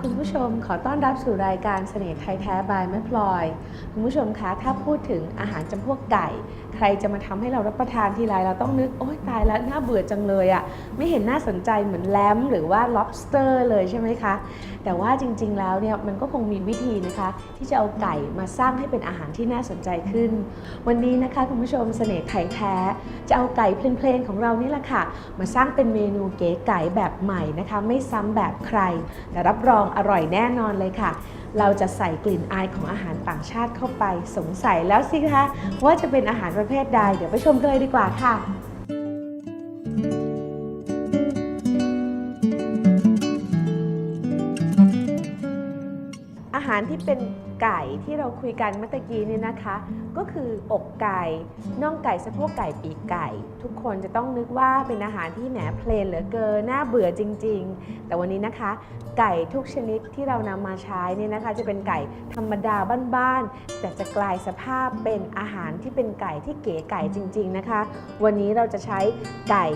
ดีคุณผู้ชมขอต้อนรับสู่รายการเสน่ห์ไทยแท้บายแม่พลอย คุณผู้ชมคะถ้าพูดถึงอาหารจำพวกไก่ รจะมาทำให้เรารับประทานทีไรเราต้องนึกโอ๊ยตายแล้วน่าเบื่อจังเลยอะ่ะไม่เห็นน่าสนใจเหมือนแลมหรือว่า lobster เลยใช่ไหมคะ แต่ว่าจริง ๆ แล้วเนี่ยมันก็คงมีวิธีนะคะ ที่จะเอาไก่มาสร้างให้เป็นอาหารที่น่าสนใจขึ้น วันนี้นะคะคุณผู้ชมเสน่ห์ไทยแท้ จะเอาไก่เพลนๆของเรานี่แหละค่ะ มาสร้างเป็นเมนูเก๋ไก่แบบใหม่นะคะ ไม่ซ้ำแบบใคร แต่รับรองอร่อยแน่นอนเลยค่ะ เราจะใส่กลิ่นอายของอาหารต่างชาติเข้าไปสงสัยแล้วสิคะว่าจะเป็นอาหารประเภทใด เดี๋ยวไปชมกันเลยดีกว่าค่ะาหารที่เป็นไก่ที่เราคุยกันเมื่อกี้เนี่ยนะคะ ก็คืออกไก่น่องไก่สะโพกไก่ปีกไก่ ทุกคนจะต้องนึกว่าเป็นอาหารที่แหมเพลนเหลือเกินน่าเบื่อจริง ๆ แต่วันนี้นะคะ ไก่ทุกชนิดที่เรานำมาใช้เนี่ยนะคะ จะเป็นไก่ธรรมดาบ้านๆแต่จะกลายสภาพเป็นอาหารที่เป็นไก่ที่เก๋ไก่จริง ๆนะคะ วันนี้เราจะใช้ไก่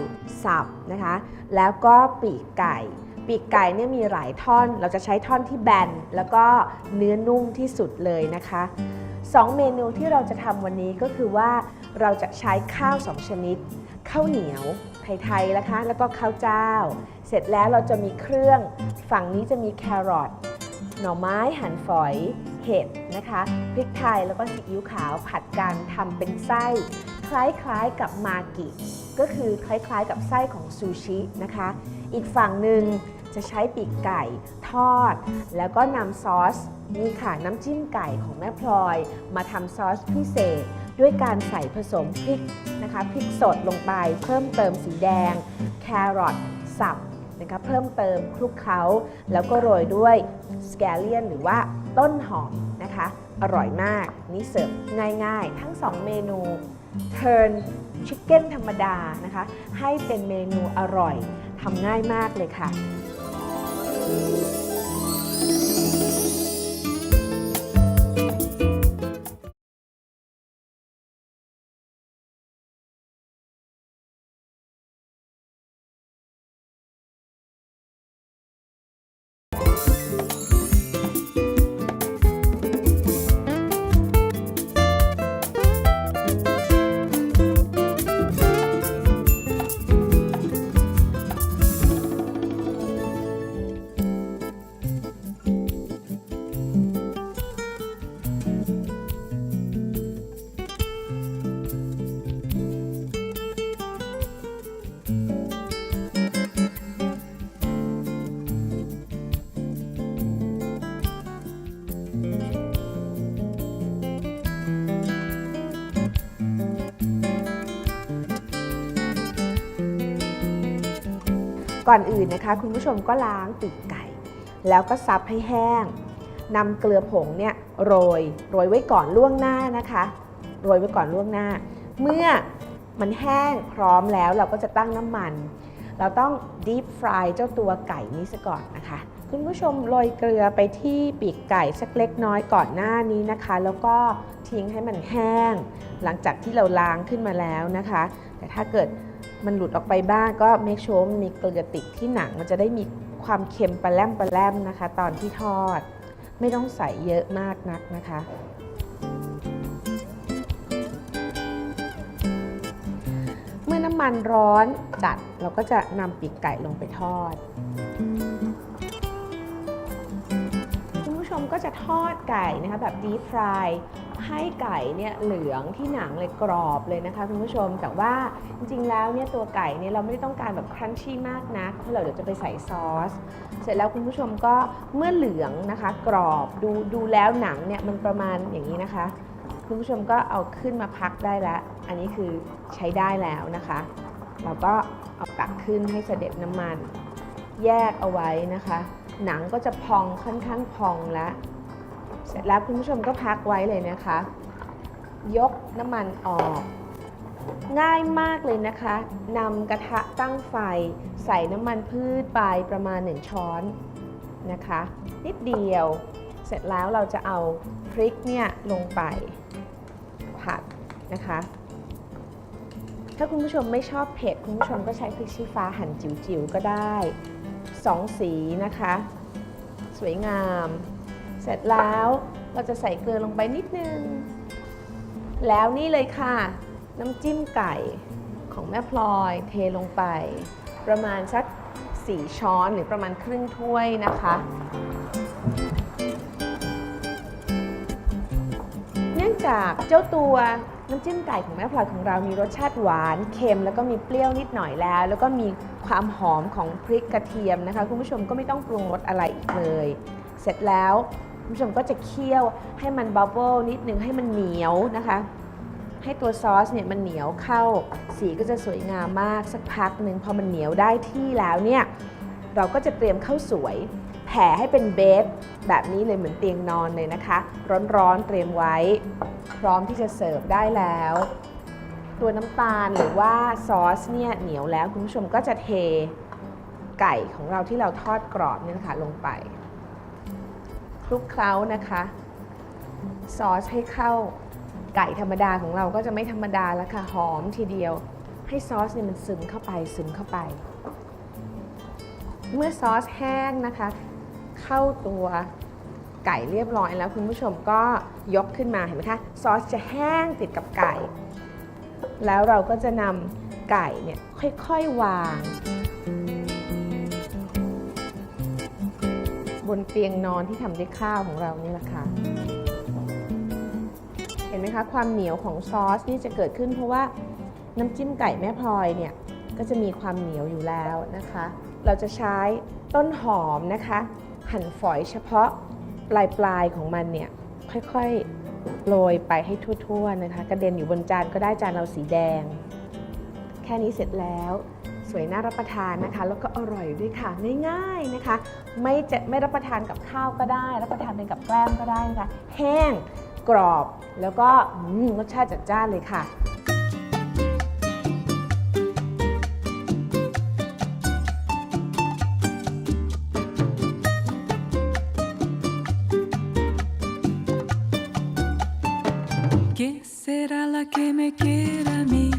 สับนะคะ แล้วก็ปีกไก่ ปีกไก่เนี่ยมีหลายท่อน เราจะใช้ท่อนที่แบนแล้วก็เนื้อนุ่มที่สุดเลยนะคะสองเมนูที่เราจะทำวันนี้ก็คือว่าเราจะใช้ข้าวสองชนิด ข้าวเหนียวไทยๆนะคะ แล้วก็ข้าวเจ้า เสร็จแล้วเราจะมีเครื่อง ฝั่งนี้จะมีแครอทหน่อไม้หั่นฝอยเห็ดนะคะพริกไทยแล้วก็ซีอิ๊วขาวผัดกันทำเป็นไส้ คล้ายๆกับมากิ ก็คือคล้ายๆกับไส้ของซูชินะคะ อีกฝั่งหนึ่งจะใช้ปีกไก่ทอด แล้วก็นำซอสนี่ค่ะน้ำจิ้มไก่ของแม่พลอย มาทำซอสพิเศษ ด้วยการใส่ผสมพริกนะคะพริกสดลงไป เพิ่มเติมสีแดง แครอทสับนะคะเพิ่มเติมคลุกเคล้า แล้วก็โรยด้วยสแกเลียนหรือว่าต้นหอมนะคะ อร่อยมาก นี่เสิร์ฟง่ายๆ ทั้ง 2 เมนู Turn Chicken ธรรมดานะคะ ให้เป็นเมนูอร่อย ทำง่ายมากเลยค่ะ ก่อนอื่นนะคะ คุณผู้ชมก็ล้างปีกไก่ แล้วก็ซับให้แห้งนำเกลือผงเนี่ยโรยโรยไว้ก่อนล่วงหน้านะคะโรยไว้ก่อนล่วงหน้า เมื่อมันแห้งพร้อมแล้วเราก็จะตั้งน้ำมัน เราต้อง deep fry เจ้าตัวไก่นี้ซะก่อนนะคะ คุณผู้ชมโรยเกลือไปที่ปีกไก่สักเล็กน้อยก่อนหน้านี้นะคะ แล้วก็ทิ้งให้มันแห้ง หลังจากที่เราล้างขึ้นมาแล้วนะคะ แต่ถ้าเกิด มันหลุดออกไปบ้างก็ make sure มันมีเกลือติดที่หนังมันจะได้มีความเค็มปลาแรมปลาแรมนะคะ ตอนที่ทอด ไม่ต้องใส่เยอะมากนักนะคะ เมื่อน้ำมันร้อนจัดเราก็จะนำปีกไก่ลงไปทอดคุณผู้ชมก็จะทอดไก่นะคะแบบ deep fry ให้ไก่เนี่ยเหลืองที่หนังเลยกรอบเลยนะคะคุณผู้ชมแต่ว่าจริงๆแล้วเนี่ยตัวไก่เนี่ยเราไม่ได้ต้องการแบบครันชี่มากนะเพราะเราเดี๋ยวจะไปใส่ซอส เสร็จแล้วคุณผู้ชมก็เมื่อเหลืองนะคะกรอบดูดูแล้วหนังเนี่ยมันประมาณอย่างนี้นะคะ คุณผู้ชมก็เอาขึ้นมาพักได้แล้ว อันนี้คือใช้ได้แล้วนะคะ เราก็เอาตักขึ้นให้เสด็จน้ำมัน แยกเอาไว้นะคะ หนังก็จะพองค่อนข้างพองแล้ว เสร็จแล้วคุณผู้ชมก็พักไว้เลยนะคะ ยกน้ำมันออก ง่ายมากเลยนะคะนำกระทะตั้งไฟ ใส่น้ำมันพืชไปประมาณ 1 ช้อนนะคะ นิดเดียว เสร็จแล้วเราจะเอาพริกเนี่ยลงไปผัดนะคะ ถ้าคุณผู้ชมไม่ชอบเผ็ดคุณผู้ชมก็ใช้พริกชี้ฟ้าหั่นจิ๋วๆก็ได้สองสีนะคะ สวยงาม เสร็จแล้วเราจะใส่เกลือลงไปนิดนึง แล้วนี่เลยค่ะ น้ำจิ้มไก่ของแม่พลอยเทลงไป ประมาณสัก4ช้อนหรือประมาณครึ่งถ้วยนะคะ เนื่องจากเจ้าตัวน้ำจิ้มไก่ของแม่พลอยของเรามีรสชาติหวานเค็ม แล้วก็มีเปรี้ยวนิดหน่อยแล้ว แล้วก็มีความหอมของพริกกระเทียมนะคะ คุณผู้ชมก็ไม่ต้องปรุงรสอะไรอีกเลย เสร็จแล้ว คุณผู้ชมก็จะเคี่ยวให้มันบับเบิลนิดนึงให้มันเหนียวนะคะ ให้ตัวซอสเนี่ยมันเหนียวเข้าสีก็จะสวยงามมากสักพักหนึ่งพอมันเหนียวได้ที่แล้วเนี่ยเราก็จะเตรียมข้าวสวยแผ่ให้เป็นเบสแบบนี้เลยเหมือนเตียงนอนเลยนะคะ ร้อนๆเตรียมไว้ พร้อมที่จะเสิร์ฟได้แล้ว ตัวน้ำตาลหรือว่าซอสเนี่ยเหนียวแล้วคุณผู้ชมก็จะเทไก่ของเราที่เราทอดกรอบเนี่ยนะคะลงไป คลุกเคล้านะคะ ซอสให้เข้าไก่ธรรมดาของเราก็จะไม่ธรรมดาแล้วค่ะ หอมทีเดียว ให้ซอสเนี่ยมันซึมเข้าไปซึมเข้าไป เมื่อซอสแห้งนะคะ เข้าตัวไก่เรียบร้อยแล้วคุณผู้ชมก็ยกขึ้นมาเห็นไหมคะ ซอสจะแห้งติดกับไก่ แล้วเราก็จะนำไก่เนี่ยค่อยๆวาง นเตียงนอนที่ทำด้วยข้าวของเรานี่แหละค่ะ เห็นไหมคะ ความเหนียวของซอสนี่จะเกิดขึ้นเพราะว่าน้ำจิ้มไก่แม่พลอยเนี่ยก็จะมีความเหนียวอยู่แล้วนะคะ เราจะใช้ต้นหอมนะคะ หั่นฝอยเฉพาะปลายปลายๆของมันเนี่ยค่อยๆโรยไปให้ทั่วๆนะคะ กระเด็นอยู่บนจานก็ได้จานเราสีแดง แค่นี้เสร็จแล้ว วยน่ารับประทานนะคะ แล้วก็อร่อยด้วยค่ะง่ายๆนะคะ ไม่จะไม่รับประทานกับข้าวก็ได้ รับประทานเป็นกับแกล้มก็ได้นะคะแห้งกรอบแล้วก็รสชาติจัดจ้านเลยค่ะ ¿Quién será la que me quiera a mí?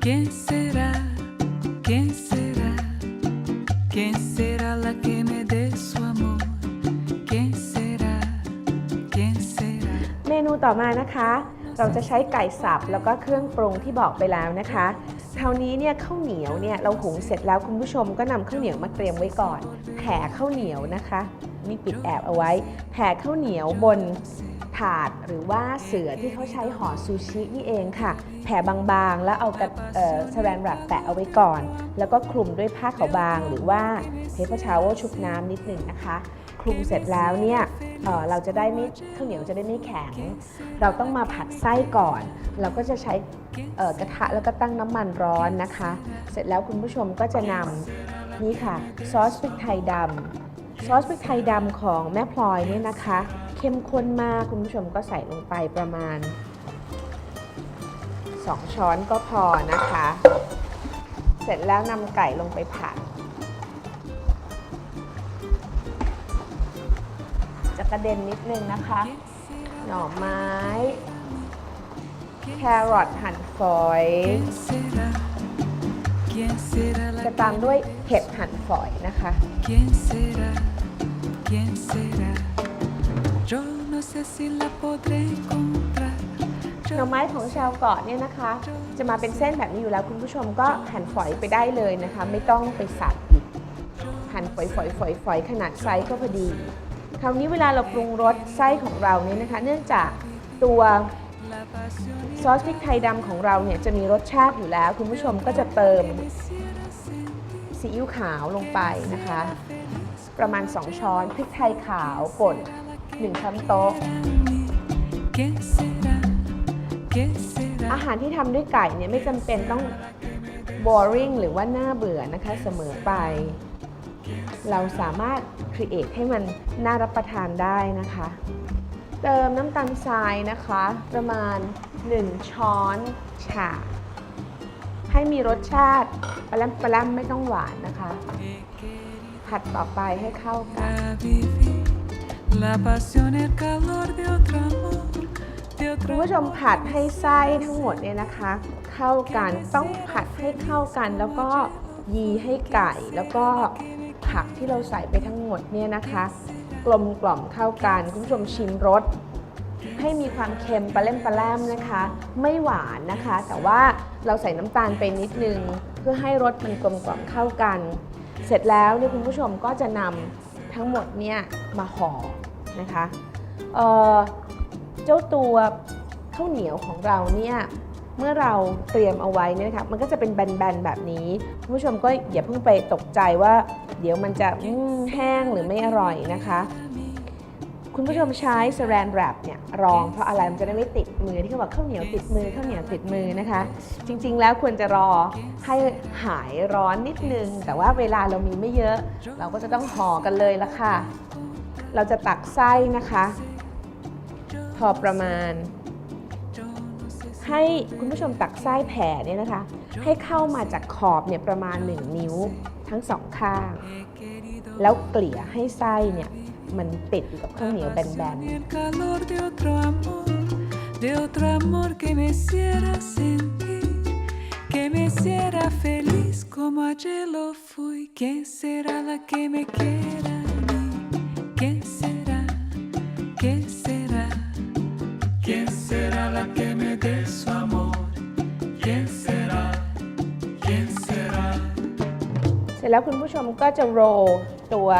¿Quién será? ¿Quién será? ¿Quién será la que me dé su amor? ¿Quién será? ¿Quién será? เมนูต่อมานะคะ เราจะใช้ไก่สับแล้วก็เครื่องปรุงที่บอกไปแล้วนะคะคราวนี้เนี่ยข้าวเหนียวเนี่ยเราหุงเสร็จแล้วคุณผู้ชมก็นำข้าวเหนียวมาเตรียมไว้ก่อน แผ่ข้าวเหนียวนะคะมีปิดแอบเอาไว้ แผ่ข้าวเหนียวบน ถาดหรือว่าเสือที่เขาใช้ห่อซูชินี่เองค่ะ แผ่บางๆ แล้วเอากระเอ่อสแรนแรปแปะเอาไว้ก่อน แล้วก็คลุมด้วยผ้าขาวบาง หรือว่าเพเปอร์ชาวเวอร์ชุบน้ำนิดหนึ่งนะคะ คลุมเสร็จแล้วเนี่ยเเราจะได้ไม่ข้าวเหนียวจะได้ไม่แข็ง เราต้องมาผัดไส้ก่อน เราก็จะใช้กระทะแล้วก็ตั้งน้ำมันร้อนนะคะ เสร็จแล้วคุณผู้ชมก็จะนำนี่ค่ะซอสพริกไทยดำซอสพริกไทยดำของแม่พลอยเนี่ยนะคะ เข้มข้นมากคุณผู้ชมก็ใส่ลงไปประมาณ 2 ช้อนก็พอนะคะ เสร็จแล้วนำไก่ลงไปผัดจะกระเด็นนิดนึงนะคะ หน่อไม้ แครอทหั่นฝอย จะตามด้วยเห็ดหั่นฝอยนะคะ หน่อไม้ของชาวเกาะเนี่ยนะคะ จะมาเป็นเส้นแบบนี้อยู่แล้วคุณผู้ชมก็หั่นฝอยไปได้เลยนะคะ ไม่ต้องไปสับอีก หั่นฝอยฝอยฝอยฝอยขนาดไซส์ก็พอดี คราวนี้เวลาเราปรุงรสไส้ของเราเนี่ยนะคะ เนื่องจากตัว La pasión ซอสพริกไทยดำของเราเนี่ยจะมีรสชาติอยู่แล้ว คุณผู้ชมก็จะเติม quisiera sentir ซีอิ๊วขาวลงไปนะคะ ประมาณ 2 ช้อนพริกไทยขาวป่น 1ช้อนโต๊ะ mí. ¿Quién será? ¿Quién será? อาหารที่ทำด้วยไก่เนี่ยไม่จำเป็นต้อง boring หรือว่าน่าเบื่อนะคะเสมอไป เราสามารถ create ให้มันน่ารับประทานได้นะคะ เติมน้ำตาลทรายนะคะ ประมาณ 1 ช้อนชา ให้มีรสชาติปลาแรมปลาแรมไม่ต้องหวานนะคะ He querido ผัดต่อไปให้เข้ากัน คุณผู้ชมผัดให้ไส้ทั้งหมดเนี่ยนะคะ เข้ากันต้องผัดให้เข้ากันแล้วก็ยีให้ไก่แล้วก็ผผักที่เราใส่ไปทั้งหมดเนี่ยนะคะ กลมกล่อมเข้ากันคุณผู้ชมชิมรสให้มีความเค็มปลาเล่มปลาแลมนะคะ ไม่หวานนะคะ แต่ว่าเราใส่น้ำตาลไปนิดนึง เพื่อให้รสมันกลมกล่อมเข้ากัน เสร็จแล้วเนี่ยคุณผู้ชมก็จะนำทั้งหมดเนี่ยมาห่อ นะคะเเจ้าตัวข้าวเหนียวของเราเนี่ยเมื่อเราเตรียมเอาไว้เนี่ยนะคะมันก็จะเป็นแบนๆแบบนี้คุณผู้ชมก็อย่าเพิ่งไปตกใจว่า เดี๋ยวมันจะแห้งหรือไม่อร่อยนะคะ คุณผู้ชมใช้สแรนแรปเนี่ยรองเพราะอะไรมันจะได้ไม่ติดมือที่เขาบอกข้าวเหนียวติดมือข้าวเหนียวติดมือนะคะ จริงๆ แล้วควรจะรอให้หายร้อนนิดนึง แต่ว่าเวลาเรามีไม่เยอะ เราก็จะต้องห่อกันเลยละค่ะ เราจะตักไส้นะคะ พอประมาณ ให้คุณผู้ชมตักไส้แผ่เนี่ยนะคะ ให้เข้ามาจากขอบเนี่ยประมาณ 1 นิ้วทั้งสองข้าง แล้วเกลี่ยให้ไส้เนี่ยมันติดอยู่กับข้าวเหนียวแบน Ni el calor de otro amor, de otro amor que me será feliz como ayer lo fui. ¿Quién será la que me quiera a mí? ¿Quién será? ¿Quién será? ¿Quién será la que me dé su amor? ¿Quién será? ¿Quién será? ๆเสร็จแล้วคุณผู้ชมก็จะโรลตัว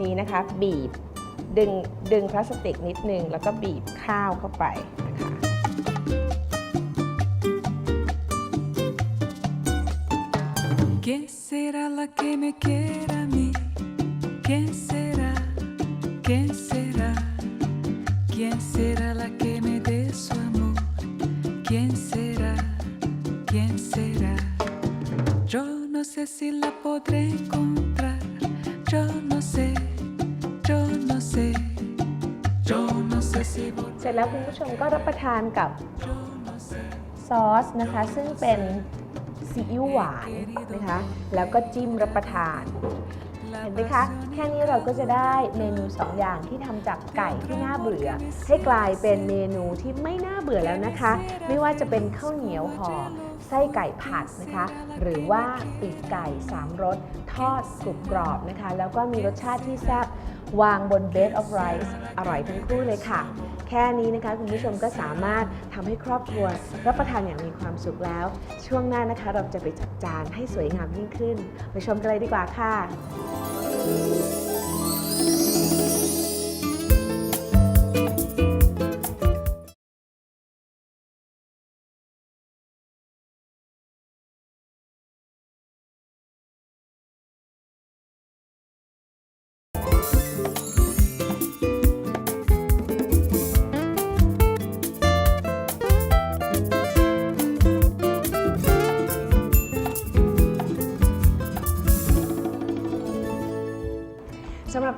นี้นะคะ บีบ ดึงดึงพลาสติกนิดนึง แล้วก็บีบข้าวเข้าไปนะคะ ¿Quién será la que me quiera a mí? ¿Quién será? ¿Quién será? ¿Quién será la que me dé su amor? ¿Quién será? ¿Quién será? Yo no sé si la podré encontrar. Yo no sé. Yo no sé. Yo no sé si volveré. เสร็จแล้วคุณผู้ชมก็รับประทานกับ Yo no sé. ซอสนะคะ ซึ่งเป็นซีอิ๊วหวานนะคะ แล้วก็จิ้มรับประทาน เห็นไหมคะ แค่นี้เราก็จะได้เมนู 2 อย่างที่ทำจากไก่ที่น่าเบื่อ ให้กลายเป็นเมนูที่ไม่น่าเบื่อแล้วนะคะ ไม่ว่าจะเป็นข้าวเหนียวห่อไส้ไก่ผัดนะคะ หรือว่าปีกไก่สามรสทอดกรุบกรอบนะคะ แล้วก็มีรสชาติที่แซ่บวางบนเบสออฟไรซ์อร่อยทั้งคู่เลยค่ะ แค่นี้นะคะคุณผู้ชมก็สามารถทำให้ครอบครัวรับประทานอย่างมีความสุขแล้ว ช่วงหน้านะคะเราจะไปจัดจานให้สวยงามยิ่งขึ้น ไปชมกันเลยดีกว่าค่ะ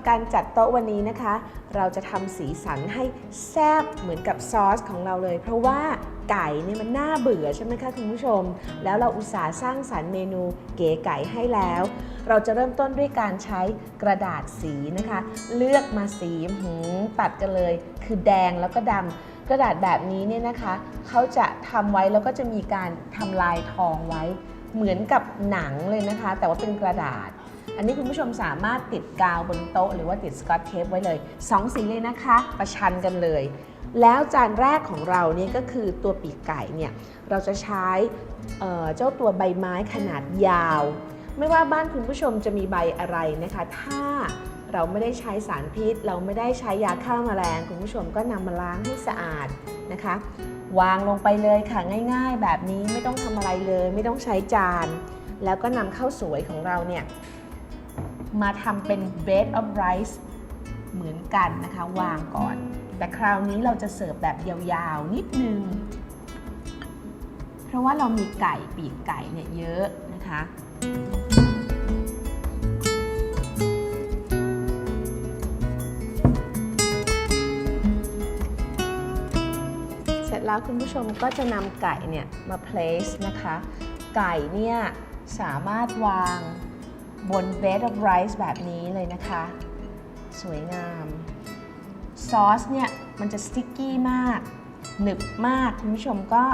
การจัดโต๊ะวันนี้นะคะ เราจะทำสีสันให้แซบเหมือนกับซอสของเราเลย เพราะว่าไก่เนี่ยมันน่าเบื่อใช่ไหมคะคุณผู้ชม แล้วเราอุตส่าห์สร้างสรรค์เมนูเก๋ไก่ให้แล้ว เราจะเริ่มต้นด้วยการใช้กระดาษสีนะคะ เลือกมาสีหืมตัดกันเลย คือแดงแล้วก็ดำกระดาษแบบนี้เนี่ยนะคะเขาจะทำไว้แล้วก็จะมีการทำลายทองไว้ เหมือนกับหนังเลยนะคะ แต่ว่าเป็นกระดาษ อันนี้คุณผู้ชมสามารถติดกาวบนโต๊ะ หรือว่าติดสกอตเทปไว้เลยสองสีเลยนะคะ ประชันกันเลย แล้วจานแรกของเราเนี่ยก็คือตัวปีกไก่เนี่ยเราจะใช้เอ่อเจ้าตัวใบไม้ขนาดยาว ไม่ว่าบ้านคุณผู้ชมจะมีใบอะไรนะคะ ถ้าเราไม่ได้ใช้สารพิษ เราไม่ได้ใช้ยาฆ่าแมลงคุณผู้ชมก็นำมาล้างให้สะอาดนะคะ วางลงไปเลยค่ะง่าย ๆ แบบนี้ไม่ต้องทำอะไรเลย ไม่ต้องใช้จาน แล้วก็นำข้าวสวยของเราเนี่ย มาทำเป็น bed of rice เหมือนกันนะคะ วางก่อน แต่คราวนี้เราจะเสิร์ฟแบบยาวๆ นิดนึง เพราะว่าเรามีไก่ปีกไก่เนี่ยเยอะนะคะเสร็จแล้วคุณผู้ชมก็จะนำไก่เนี่ยมา place นะคะ ไก่เนี่ยสามารถวาง บน bed of rice แบบนี้เลยนะคะ สวยงาม ซอสเนี่ย มันจะสติ๊กกี้มาก หนึบมาก คุณผู้ชมก็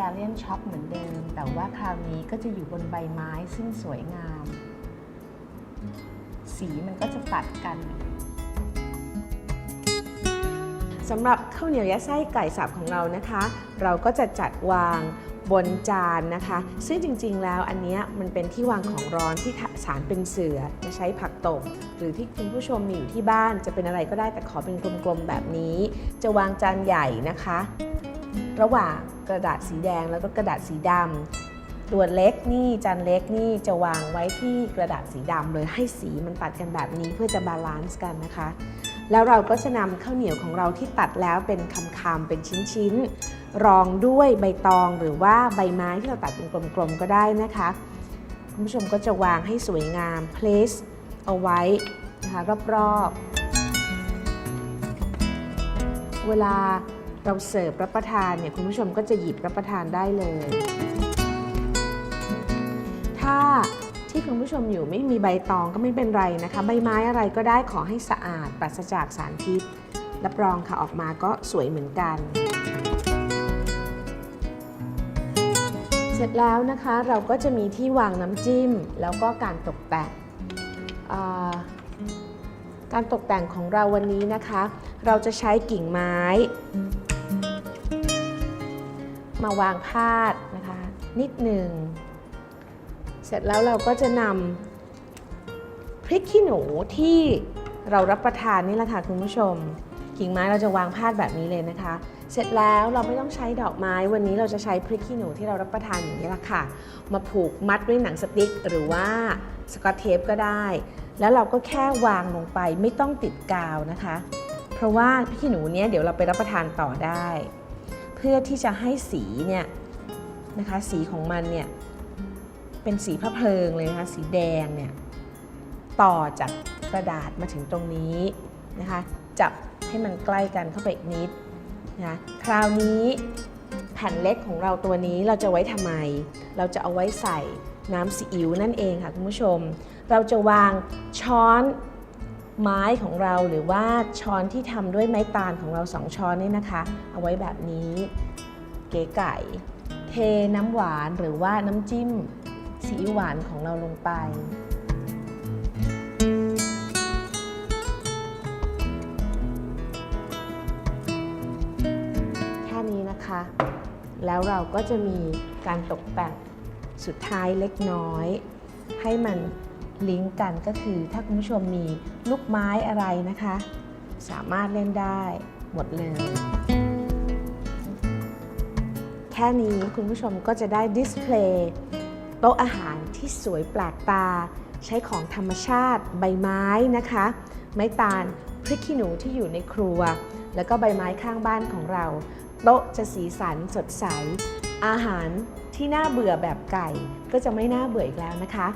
ส c a l l i o n Shop เหมือนเดิม แต่ว่าคราวนี้ก็จะอยู่บนใบไม้ซึ่งสวยงาม สีมันก็จะตัดกันสำหรับข้าวเหนียวยัดไส้ไก่สับของเรานะคะ เราก็จะจัดวางบนจานนะคะ ซึ่งจริงๆแล้วอันนี้มันเป็นที่วางของร้อนที่สารเป็นเสือจะใช้ผักตบหรือที่คุณผู้ชมมีอยู่ที่บ้านจะเป็นอะไรก็ได้แต่ขอเป็นกลมๆแบบนี้ จะวางจานใหญ่นะคะ ระหว่าง กระดาษสีแดงแล้วก็กระดาษสีดำตัวเล็กนี่จานเล็กนี่จะวางไว้ที่กระดาษสีดำเลยให้สีมันตัดกันแบบนี้เพื่อจะบาลานซ์กันนะคะ แล้วเราก็จะนำข้าวเหนียวของเราที่ตัดแล้วเป็นคำๆเป็นชิ้นๆ รองด้วยใบตองหรือว่าใบไม้ที่เราตัดเป็นกลมๆก็ได้นะคะคุณผู้ชมก็จะวางให้สวยงาม place เอาไว้นะคะรอบๆ เวลา เราเสิร์ฟรับประทานเนี่ยคุณผู้ชมก็จะหยิบรับประทานได้เลย ถ้าที่คุณผู้ชมอยู่ไม่มีใบตองก็ไม่เป็นไรนะคะ ใบไม้อะไรก็ได้ขอให้สะอาดปราศจากสารพิษรับรองค่ะออกมาก็สวยเหมือนกัน เสร็จแล้วนะคะเราก็จะมีที่วางน้ำจิ้ม แล้วก็การตกแต่งการตกแต่งของเราวันนี้นะคะ เราจะใช้กิ่งไม้ มาวางพาดนะคะ นิดหนึ่ง เสร็จแล้วเราก็จะนำพริกขี้หนูที่เรารับประทานนี่แหละค่ะคุณผู้ชม กิ่งไม้เราจะวางพาดแบบนี้เลยนะคะ เสร็จแล้วเราไม่ต้องใช้ดอกไม้วันนี้เราจะใช้พริกขี้หนูที่เรารับประทานอย่างนี้ละค่ะ มาผูกมัดด้วยหนังสติ๊กหรือว่าสกอตเทปก็ได้ แล้วเราก็แค่วางลงไปไม่ต้องติดกาวนะคะ เพราะว่าพริกขี้หนูเนี้ยเดี๋ยวเราไปรับประทานต่อได้ พื่อที่จะให้สีเนี่ยนะคะสีของมันเนี่ยเป็นสีพระเพลิงเลยนะคะสีแดงเนี่ยต่อจากกระดาษมาถึงตรงนี้นะคะจับให้มันใกล้กันเข้าไปอีกนิดนะคะคราวนี้แผ่นเล็กของเราตัวนี้เราจะไว้ทำไม เราจะเอาไว้ใส่น้ำซีอิ๊วนั่นเองค่ะคุณผู้ชม เราจะวางช้อน ไม้ของเราหรือว่าช้อนที่ทำด้วยไม้ตาลของเราสองช้อนนี่นะคะ เอาไว้แบบนี้ เก๋ไก่ เทน้ำหวานหรือว่าน้ำจิ้มซีหวานของเราลงไปแค่นี้นะคะแล้วเราก็จะมีการตกแต่งสุดท้ายเล็กน้อย ให้มัน ลิงก์กันก็คือถ้าคุณผู้ชมมีลูกไม้อะไรนะคะ สามารถเล่นได้หมดเลย แค่นี้คุณผู้ชมก็จะได้ดิสเพลย์โต๊ะอาหารที่สวยแปลกตา ใช้ของธรรมชาติใบไม้นะคะ ไม้ตาลพริกขี้หนูที่อยู่ในครัว แล้วก็ใบไม้ข้างบ้านของเรา โต๊ะจะสีสันสดใส อาหารที่น่าเบื่อแบบไก่ก็จะไม่น่าเบื่ออีกแล้วนะคะ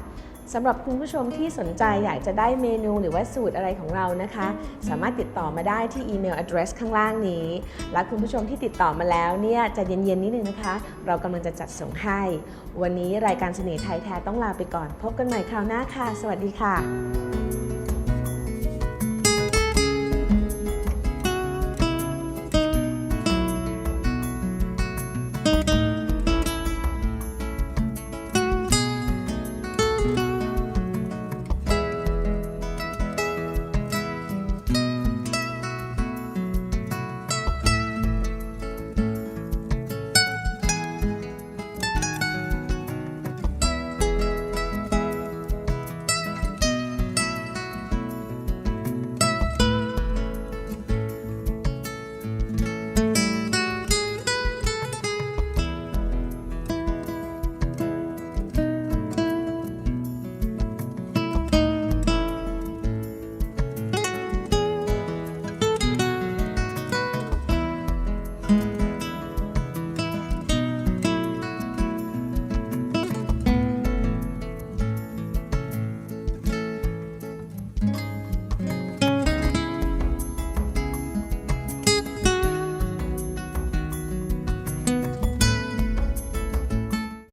สำหรับคุณผู้ชมที่สนใจอยากจะได้เมนูหรือว่าสูตรอะไรของเรานะคะ สามารถติดต่อมาได้ที่อีเมล address ข้างล่างนี้ และคุณผู้ชมที่ติดต่อมาแล้วเนี่ยใจะเย็น ๆ นิดนึงนะคะ เรากำลังจะจัดส่งให้ วันนี้รายการเสน่ห์ไทยแท้ต้องลาไปก่อน พบกันใหม่คราวหน้าค่ะ สวัสดีค่ะ